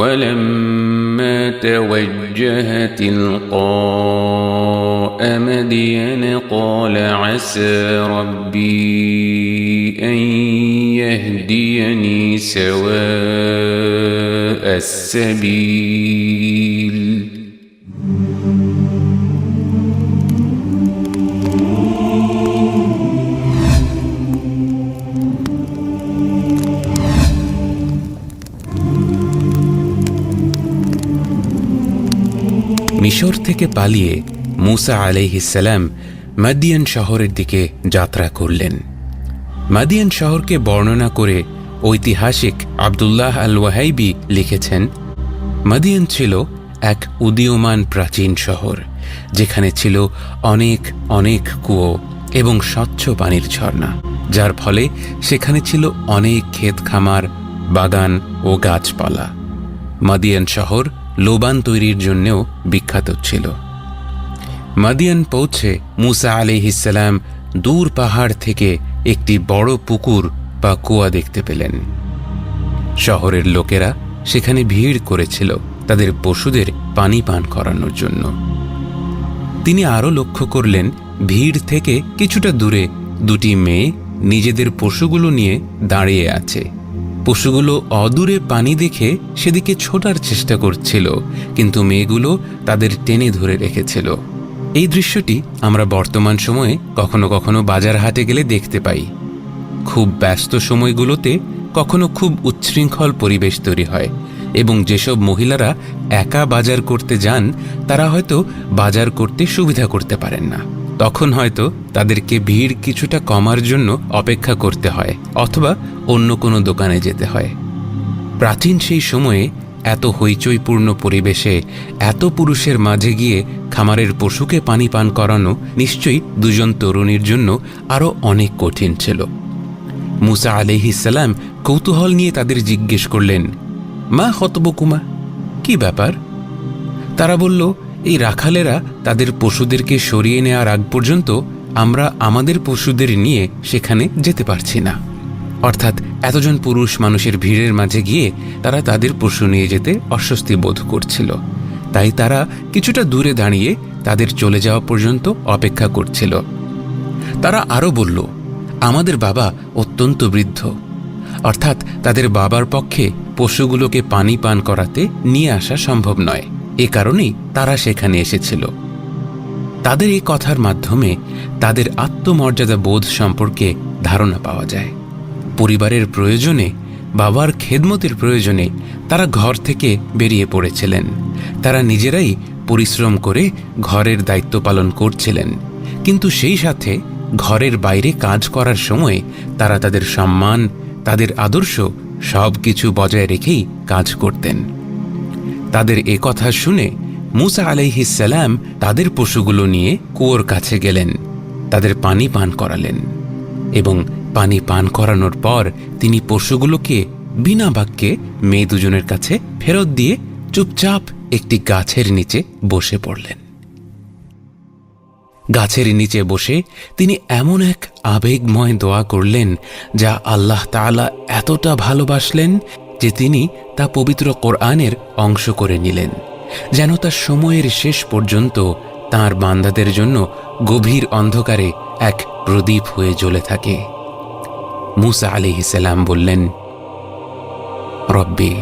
ولما توجه تلقاء مدين قال عسى ربي أن يهديني سواء السبيل. মিশর থেকে পালিয়ে মুসা আলাইহিসাল্লাম মাদিয়ান শহরের দিকে যাত্রা করলেন। মাদিয়ান শহরকে বর্ণনা করে ঐতিহাসিক আবদুল্লাহ আল ওয়াহাইবি লিখেছেন, মাদিয়ান ছিল এক উদীয়মান প্রাচীন শহর, যেখানে ছিল অনেক অনেক কুয়ো এবং স্বচ্ছ পানির ঝর্ণা, যার ফলে সেখানে ছিল অনেক ক্ষেত খামার, বাগান ও গাছপালা। মাদিয়ান শহর লোবান তৈরির জন্যেও বিখ্যাত ছিল। মাদিয়ান পৌঁছে মুসা আলিহিসাল্লাম দূর পাহাড় থেকে একটি বড় পুকুর বা কুয়া দেখতে পেলেন। শহরের লোকেরা সেখানে ভিড় করেছিল তাদের পশুদের পানি পান করানোর জন্য। তিনি আরও লক্ষ্য করলেন, ভিড় থেকে কিছুটা দূরে দুটি মেয়ে নিজেদের পশুগুলো নিয়ে দাঁড়িয়ে আছে। পশুগুলো অদূরে পানি দেখে সেদিকে ছোটার চেষ্টা করছিল, কিন্তু মেয়েগুলো তাদের টেনে ধরে রেখেছিল। এই দৃশ্যটি আমরা বর্তমান সময়ে কখনো কখনো বাজার হাটে গেলে দেখতে পাই। খুব ব্যস্ত সময়গুলোতে কখনো খুব উচ্ছৃঙ্খল পরিবেশ তৈরি হয়, এবং যেসব মহিলারা একা বাজার করতে যান, তারা হয়তো বাজার করতে সুবিধা করতে পারেন না। তখন হয়তো তাদেরকে ভিড় কিছুটা কমার জন্য অপেক্ষা করতে হয়, অথবা অন্য কোনো দোকানে যেতে হয়। প্রাচীন সেই সময়ে এত হইচইপূর্ণ পরিবেশে এত পুরুষের মাঝে গিয়ে খামারের পশুকে পানি পান করানো নিশ্চয়ই দুজন তরুণীর জন্য আরও অনেক কঠিন ছিল। মুসা আলিহিসাল্লাম কৌতূহল নিয়ে তাদের জিজ্ঞেস করলেন, মা হতবকুমা কি ব্যাপার? তারা বলল এই রাখালেরা তাদের পশুদেরকে সরিয়ে নেওয়ার আগ পর্যন্ত আমরা আমাদের পশুদের নিয়ে সেখানে যেতে পারছি না। অর্থাৎ এতজন পুরুষ মানুষের ভিড়ের মাঝে গিয়ে তারা তাদের পশু নিয়ে যেতে অস্বস্তি বোধ করছিল। তাই তারা কিছুটা দূরে দাঁড়িয়ে তাদের চলে যাওয়া পর্যন্ত অপেক্ষা করছিল। তারা আরও বলল, আমাদের বাবা অত্যন্ত বৃদ্ধ। অর্থাৎ তাদের বাবার পক্ষে পশুগুলোকে পানি পান করাতে নিয়ে আসা সম্ভব নয়। এ কারণেই তারা সেখানে এসেছিল। তাদের এই কথার মাধ্যমে তাদের আত্মমর্যাদা বোধ সম্পর্কে ধারণা পাওয়া যায়। পরিবারের প্রয়োজনে, বাবার খেদমতের প্রয়োজনে তারা ঘর থেকে বেরিয়ে পড়েছিলেন। তারা নিজেরাই পরিশ্রম করে ঘরের দায়িত্ব পালন করছিলেন। কিন্তু সেই সাথে ঘরের বাইরে কাজ করার সময় তারা তাদের সম্মান, তাদের আদর্শ সব কিছু বজায় রেখেই কাজ করতেন। তাদের এ কথা শুনে মুসা আলাইহিসাল্লাম তাদের পশুগুলো নিয়ে কুয়োর কাছে গেলেন। তাদের পানি পান করালেন এবং পানি পান করানোর পর তিনি পশুগুলোকে বিনা বাক্যে মেয়ে দুজনের কাছে ফেরত দিয়ে চুপচাপ একটি গাছের নিচে বসে পড়লেন। গাছের নিচে বসে তিনি এমন এক আবেগময় দোয়া করলেন যা আল্লাহ তাআলা এতটা ভালোবাসলেন যে তিনি তা পবিত্র কোরআনের অংশ করে নিলেন, যেন তার সময়ের শেষ পর্যন্ত তার বান্দাদের জন্য গভীর অন্ধকারে এক প্রদীপ হয়ে জ্বলে থাকে। মুসা আলি আলিহিসাল্লাম বললেন, রব্বি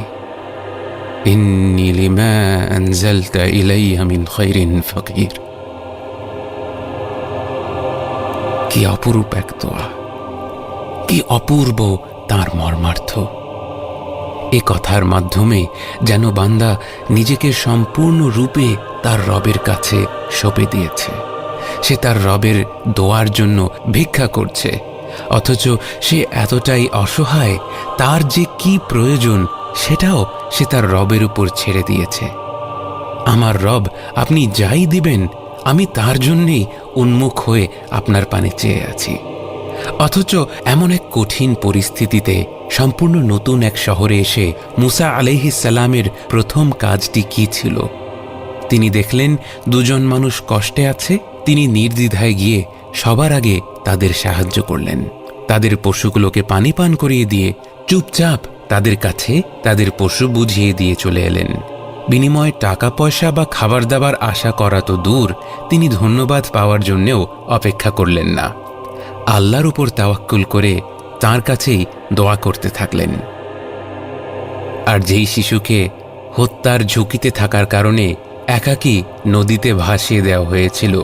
কি অপরূপ এক দোয়া, কি অপূর্ব তার মর্মার্থ। এ কথার মাধ্যমে যেন বান্দা নিজেকে সম্পূর্ণ রূপে তার রবের কাছে সঁপে দিয়েছে। সে তার রবের দোয়ার জন্য ভিক্ষা করছে, অথচ সে এতটাই অসহায়, তার যে কি প্রয়োজন সেটাও সে তার রবের উপর ছেড়ে দিয়েছে। আমার রব, আপনি যাই দিবেন, আমি তার জন্যেই উন্মুখ হয়ে আপনার পানে চেয়ে আছি। অথচ এমন এক কঠিন পরিস্থিতিতে সম্পূর্ণ নতুন এক শহরে এসে মুসা আলাইহিসাল্লামের প্রথম কাজটি কি ছিল? তিনি দেখলেন দুজন মানুষ কষ্টে আছে, তিনি নির্দ্বিধায় গিয়ে সবার আগে তাদের সাহায্য করলেন। তাদের পশুগুলোকে পানি পান করিয়ে দিয়ে চুপচাপ তাদের কাছে তাদের পশু বুঝিয়ে দিয়ে চলে এলেন। বিনিময়ে টাকা পয়সা বা খাবার দাবার আশা করা তো দূর, তিনি ধন্যবাদ পাওয়ার জন্যেও অপেক্ষা করলেন না। আল্লাহর উপর তাওয়াক্কুল করে তার কাছেই দোয়া করতে থাকলেন। আর যেই শিশুকে হত্যার ঝুঁকিতে থাকার কারণে একাকী নদীতে ভাসিয়ে দেওয়া হয়েছিল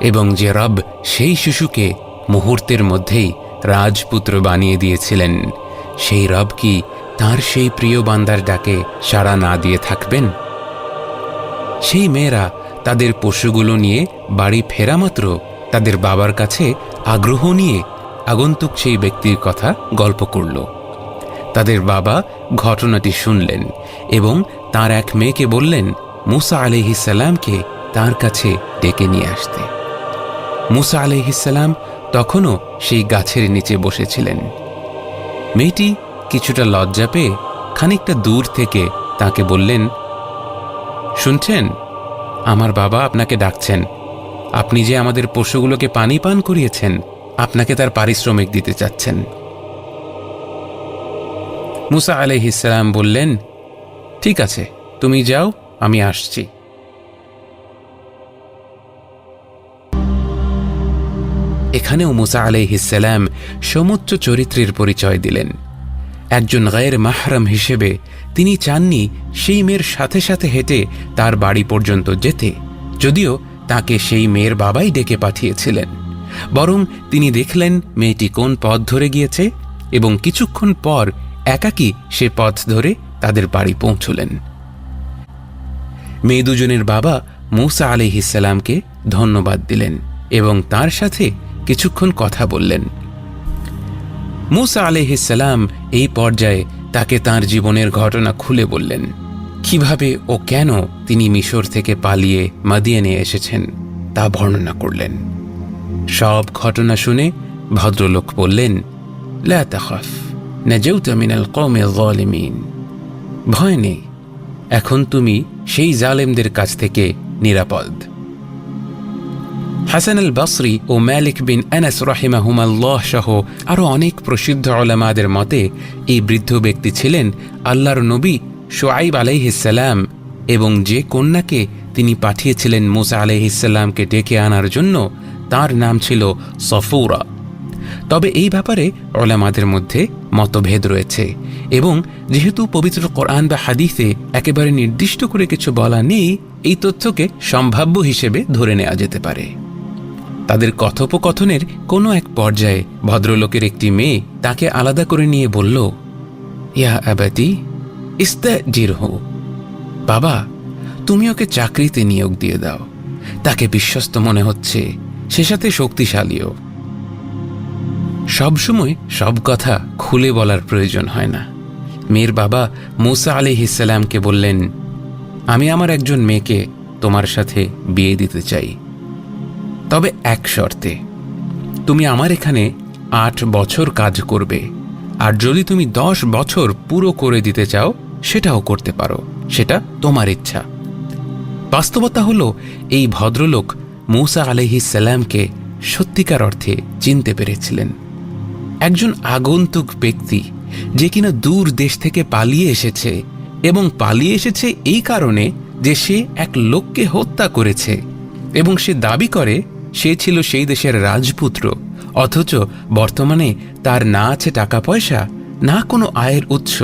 এবং যে রব সেই শিশুকে মুহূর্তের মধ্যেই রাজপুত্র বানিয়ে দিয়েছিলেন, সেই রব কি তার সেই প্রিয় বান্দার ডাকে সাড়া না দিয়ে থাকবেন? সেই মেয়েরা তাদের পশুগুলো নিয়ে বাড়ি ফেরা মাত্র তাদের বাবার কাছে আগ্রহ নিয়ে আগন্তুক সেই ব্যক্তির কথা গল্প করল। তাদের বাবা ঘটনাটি শুনলেন এবং তার এক মেয়েকে বললেন, মুসা আলহিসাল্লামকে তার কাছে ডেকে নিয়ে আসতে। মুসা আলহিসাল্লাম তখনও সেই গাছের নিচে বসেছিলেন। মেয়েটি কিছুটা লজ্জা পেয়ে খানিকটা দূর থেকে তাকে বললেন, শুনছেন? আমার বাবা আপনাকে ডাকছেন। আপনি যে আমাদের পশুগুলোকে পানি পান করিয়েছেন, আপনাকে তার পারিশ্রমিক দিতে চাচ্ছেন। মুসা আলহিসাল্লাম বললেন, ঠিক আছে, তুমি যাও, আমি আসছি। এখানেও মুসা আলাইহিসাল্লাম সমুচ্চ চরিত্রের পরিচয় দিলেন। একজন গায়ের মাহরাম হিসেবে তিনি চাননি সেই মেয়ের সাথে সাথে হেঁটে তার বাড়ি পর্যন্ত যেতে, যদিও তাকে সেই মেয়ের বাবাই ডেকে পাঠিয়েছিলেন। বরং তিনি দেখলেন মেয়েটি কোন পথ ধরে গিয়েছে এবং কিছুক্ষণ পর একাকী সে পথ ধরে তাদের বাড়ি পৌঁছলেন। মেয়ে দুজনের বাবা মৌসা আলিহিসাল্লামকে ধন্যবাদ দিলেন এবং তার সাথে কিছুক্ষণ কথা বললেন। মুসা আলহিসাল্লাম এই পর্যায়ে তাকে তার জীবনের ঘটনা খুলে বললেন। কীভাবে ও কেন তিনি মিশর থেকে পালিয়ে মাদিয়ানে এসেছেন তা বর্ণনা করলেন। সব ঘটনা শুনে ভদ্রলোক বললেন যালিমিন। ভয় নেই, এখন তুমি সেই জালেমদের কাছ থেকে নিরাপদ। হাসান আল বাসরি ও ম্যালিক বিন আনাস রাহিমাহুমাল্লাহ সহ আরও অনেক প্রসিদ্ধ ওলামাদের মতে এই বৃদ্ধ ব্যক্তি ছিলেন আল্লাহর নবী শোয়াইব আলাইহিসাল্লাম এবং যে কন্যাকে তিনি পাঠিয়েছিলেন মুসা আলাইহিসাল্লামকে ডেকে আনার জন্য, তার নাম ছিল সফৌরা। তবে এই ব্যাপারে ওলামাদের মধ্যে মতভেদ রয়েছে এবং যেহেতু পবিত্র কোরআন বা হাদিসে একেবারে নির্দিষ্ট করে কিছু বলা নেই, এই তথ্যকে সম্ভাব্য হিসেবে ধরে নেওয়া যেতে পারে। তাদের কথোপকথনের কোনো এক পর্যায়ে ভদ্রলোকের একটি মেয়ে তাকে আলাদা করে নিয়ে বলল, ইয়া আবাতি ইস্তা জিরহু বাবা, তুমি ওকে চাকরিতে নিয়োগ দিয়ে দাও। তাকে বিশ্বস্ত মনে হচ্ছে, সে সাথে শক্তিশালীও। সবসময় সব কথা খুলে বলার প্রয়োজন হয় না। মেয়ের বাবা মুসা আলি হিসালামকে বললেন, আমি আমার একজন মেয়েকে তোমার সাথে বিয়ে দিতে চাই। তবে এক শর্তে, তুমি আমার এখানে আট বছর কাজ করবে। আর যদি তুমি দশ বছর পুরো করে দিতে চাও সেটাও করতে পারো। সেটা তোমার ইচ্ছা। বাস্তবতা হলো, এই ভদ্রলোক মৌসা আলহিসাল্লামকে সত্যিকার অর্থে চিনতে পেরেছিলেন। একজন আগন্তুক ব্যক্তি যে কিনা দূর দেশ থেকে পালিয়ে এসেছে এবং পালিয়ে এসেছে এই কারণে যে সে এক লোককে হত্যা করেছে এবং সে দাবি করে, সে ছিল সেই দেশের রাজপুত্র, অথচ বর্তমানে তার না আছে টাকা পয়সা, না কোনো আয়ের উৎস।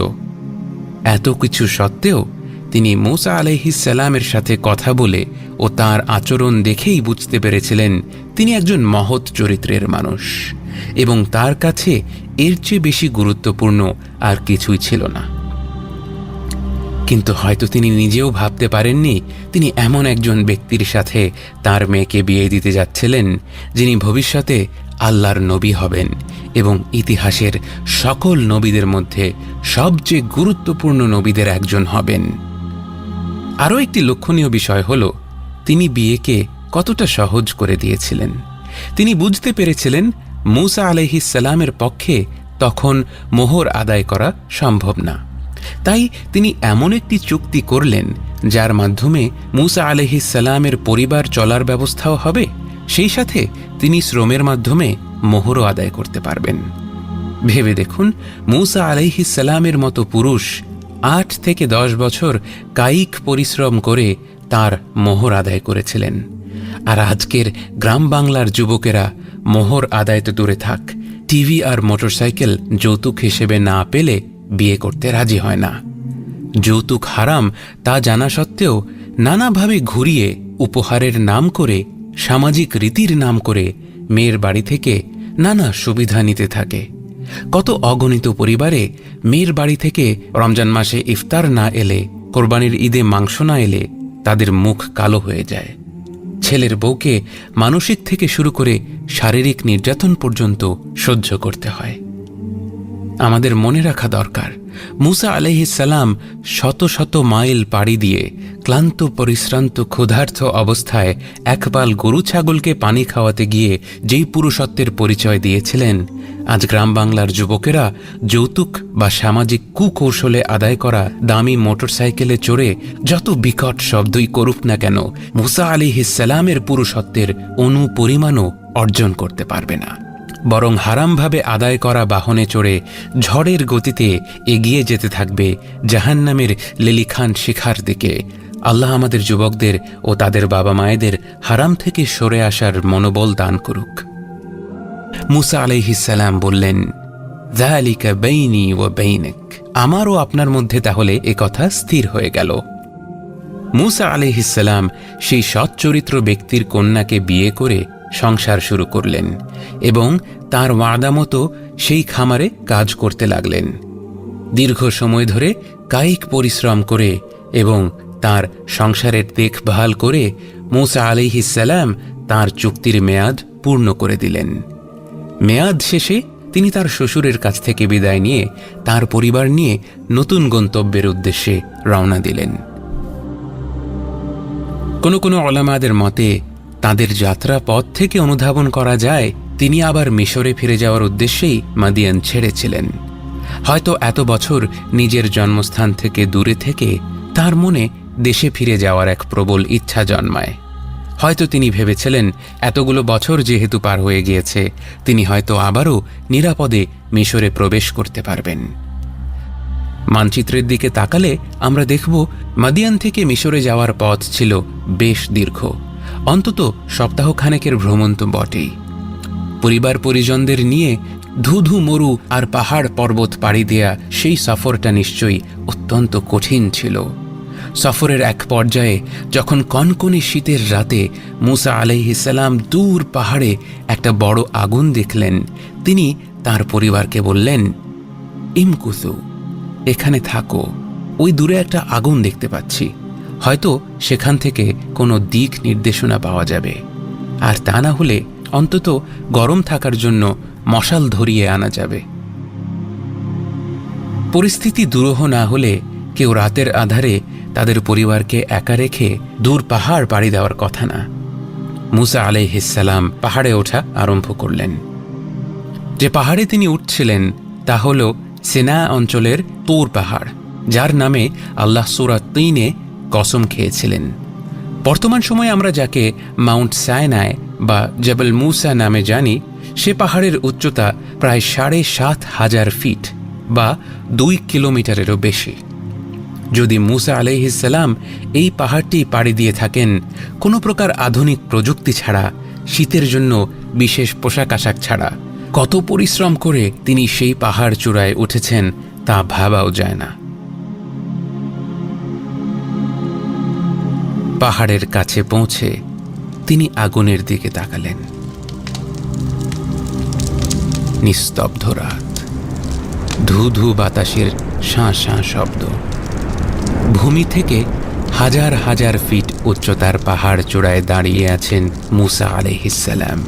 এত কিছু সত্ত্বেও তিনি মুসা আলহিসাল্লামের সাথে কথা বলে ও তার আচরণ দেখেই বুঝতে পেরেছিলেন তিনি একজন মহৎ চরিত্রের মানুষ এবং তার কাছে এর চেয়ে বেশি গুরুত্বপূর্ণ আর কিছুই ছিল না। কিন্তু হয়তো তিনি নিজেও ভাবতে পারেননি তিনি এমন একজন ব্যক্তির সাথে তার মেয়েকে বিয়ে দিতে যাচ্ছিলেন যিনি ভবিষ্যতে আল্লাহর নবী হবেন এবং ইতিহাসের সকল নবীদের মধ্যে সবচেয়ে গুরুত্বপূর্ণ নবীদের একজন হবেন। আরও একটি লক্ষণীয় বিষয় হল, তিনি বিয়েকে কতটা সহজ করে দিয়েছিলেন। তিনি বুঝতে পেরেছিলেন মুসা আলহিসাল্লামের পক্ষে তখন মোহর আদায় করা সম্ভব না। তাই তিনি এমন একটি চুক্তি করলেন, যার মাধ্যমে মুসা আলহিসাল্লামের পরিবার চলার ব্যবস্থাও হবে। সেই সাথে তিনি শ্রমের মাধ্যমে মোহরও আদায় করতে পারবেন। ভেবে দেখুন, মূসা আলাইহিসালামের মতো পুরুষ আট থেকে দশ বছর কায়িক পরিশ্রম করে তার মোহর আদায় করেছিলেন। আর আজকের গ্রাম বাংলার যুবকেরা মোহর আদায় তো দূরে থাক, টিভি আর মোটরসাইকেল যৌতুক হিসেবে না পেলে বিয়ে করতে রাজি হয় না। যৌতুক হারাম তা জানা সত্ত্বেও নানাভাবে ঘুরিয়ে উপহারের নাম করে সামাজিক রীতির নাম করে মেয়ের বাড়ি থেকে নানা সুবিধা নিতে থাকে। কত অগণিত পরিবারে মেয়ের বাড়ি থেকে রমজান মাসে ইফতার না এলে, কোরবানির ঈদে মাংস না এলে তাদের মুখ কালো হয়ে যায়। ছেলের বউকে মানসিক থেকে শুরু করে শারীরিক নির্যাতন পর্যন্ত সহ্য করতে হয়। আমাদের মনে রাখা দরকার মুসা আলহিসাল্লাম শত শত মাইল পাড়ি দিয়ে ক্লান্ত, পরিশ্রান্ত ক্ষুধার্থ অবস্থায় একপাল গরু ছাগলকে পানি খাওয়াতে গিয়ে যেই পুরুষত্বের পরিচয় দিয়েছিলেন, আজ গ্রাম বাংলার যুবকেরা যৌতুক বা সামাজিক কুকৌশলে আদায় করা দামি মোটরসাইকেলে চড়ে যত বিকট শব্দই করুক না কেন, মুসা আলিহিসাল্লামের পুরুষত্বের অনুপরিমাণও অর্জন করতে পারবে না। বরং হারামভাবে আদায় করা বাহনে চড়ে ঝড়ের গতিতে এগিয়ে যেতে থাকবে জাহান্নামের লিলিখান শিখার দিকে। আল্লাহ আমাদের যুবকদের ও তাদের বাবা মায়েদের হারাম থেকে সরে আসার মনোবল দান করুক। মুসা আলাইহিসাল্লাম বললেন জালিকা বেইনি ও বেইনেক। আমারও আপনার মধ্যে তাহলে এ কথা স্থির হয়ে গেল। মুসা আলিহিসাল্লাম সেই সচ্চরিত্র ব্যক্তির কন্যাকে বিয়ে করে সংসার শুরু করলেন এবং তার ওয়াদা মতো সেই খামারে কাজ করতে লাগলেন। দীর্ঘ সময় ধরে কায়িক পরিশ্রম করে এবং তার সংসারের দেখভাল করে মুসা আলিহিসাল্লাম তার চুক্তির মেয়াদ পূর্ণ করে দিলেন। মেয়াদ শেষে তিনি তার শ্বশুরের কাছ থেকে বিদায় নিয়ে তার পরিবার নিয়ে নতুন গন্তব্যের উদ্দেশ্যে রওনা দিলেন। কোনো কোনো অলামাদের মতে তাদের যাত্রা পথ থেকে অনুধাবন করা যায়, তিনি আবার মিশরে ফিরে যাওয়ার উদ্দেশ্যেই মাদিয়ান ছেড়েছিলেন। হয়তো এত বছর নিজের জন্মস্থান থেকে দূরে থেকে তার মনে দেশে ফিরে যাওয়ার এক প্রবল ইচ্ছা জন্মায়। হয়তো তিনি ভেবেছিলেন, এতগুলো বছর যেহেতু পার হয়ে গিয়েছে, তিনি হয়তো আবারও নিরাপদে মিশরে প্রবেশ করতে পারবেন। মানচিত্রের দিকে তাকালে আমরা দেখব, মাদিয়ান থেকে মিশরে যাওয়ার পথ ছিল বেশ দীর্ঘ। অন্তত সপ্তাহখানেকের ভ্রমণ তো বটেই। পরিবার পরিজনদের নিয়ে ধুধু মরু আর পাহাড় পর্বত পাড়ি দেয়া সেই সফরটা নিশ্চয়ই অত্যন্ত কঠিন ছিল। সফরের এক পর্যায়ে যখন কনকনে শীতের রাতে মুসা আলাইহিসাল্লাম দূর পাহাড়ে একটা বড় আগুন দেখলেন, তিনি তার পরিবারকে বললেন, ইমকুসু, এখানে থাকো, ওই দূরে একটা আগুন দেখতে পাচ্ছি। হয়তো সেখান থেকে কোনো দিক নির্দেশনা পাওয়া যাবে। আর তা না হলে অন্তত গরম থাকার জন্য মশাল ধরিয়ে আনা যাবে। পরিস্থিতি দুরূহ না হলে কেউ রাতের আধারে তাদের পরিবারকে একা রেখে দূর পাহাড় পাড়ি দেওয়ার কথা না। মুসা আলাইহিসাল্লাম পাহাড়ে ওঠা আরম্ভ করলেন। যে পাহাড়ে তিনি উঠছিলেন, তা হল সেনা অঞ্চলের তোর পাহাড়, যার নামে আল্লাহ সুরাত তিনে কসম খেয়েছিলেন। বর্তমান সময়ে আমরা যাকে মাউন্ট সায়নায় বা জবল মুসা নামে জানি, সে পাহাড়ের উচ্চতা প্রায় সাড়ে সাত হাজার ফিট বা দুই কিলোমিটারেরও বেশি। যদি মুসা আলাইহিসাল্লাম এই পাহাড়টি পাড়ি দিয়ে থাকেন, কোনো প্রকার আধুনিক প্রযুক্তি ছাড়া, শীতের জন্য বিশেষ পোশাক আশাক ছাড়া, কত পরিশ্রম করে তিনি সেই পাহাড় চূড়ায় উঠেছেন তা ভাবাও যায় না। পাহাড়ের কাছে পৌঁছে তিনি আগুনের দিকে তাকালেন। নিস্তব্ধ রাত। ধু ধু বাতাসের শাঁ শাঁ শব্দ। ভূমি থেকে হাজার হাজার ফিট উচ্চতার পাহাড় চূড়ায় দাঁড়িয়ে আছেন মুসা আলহিসাল্লাম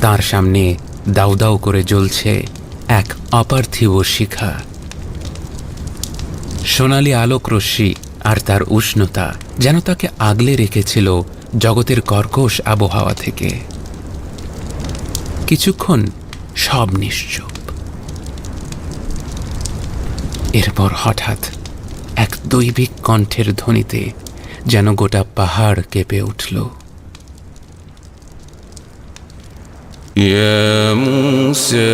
তার সামনে দাউ দাউ করে জ্বলছে এক অপার্থিব শিখা। সোনালি আলোক রশ্মি আর তার উষ্ণতা যেন তাকে আগলে রেখেছিল জগতের কর্কশ আবহাওয়া থেকে। কিছুক্ষণ সব নিশ্চুপ। এরপর হঠাৎ এক দৈবিক কণ্ঠের ধ্বনিতে যেন গোটা পাহাড় কেঁপে উঠল। ইয়া মুসা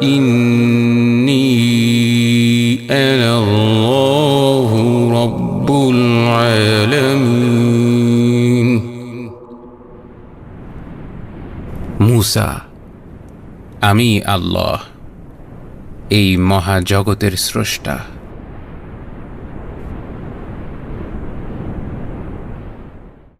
ইন মুসা আমি আল্লাহ এই মহাজগতের স্রষ্টা।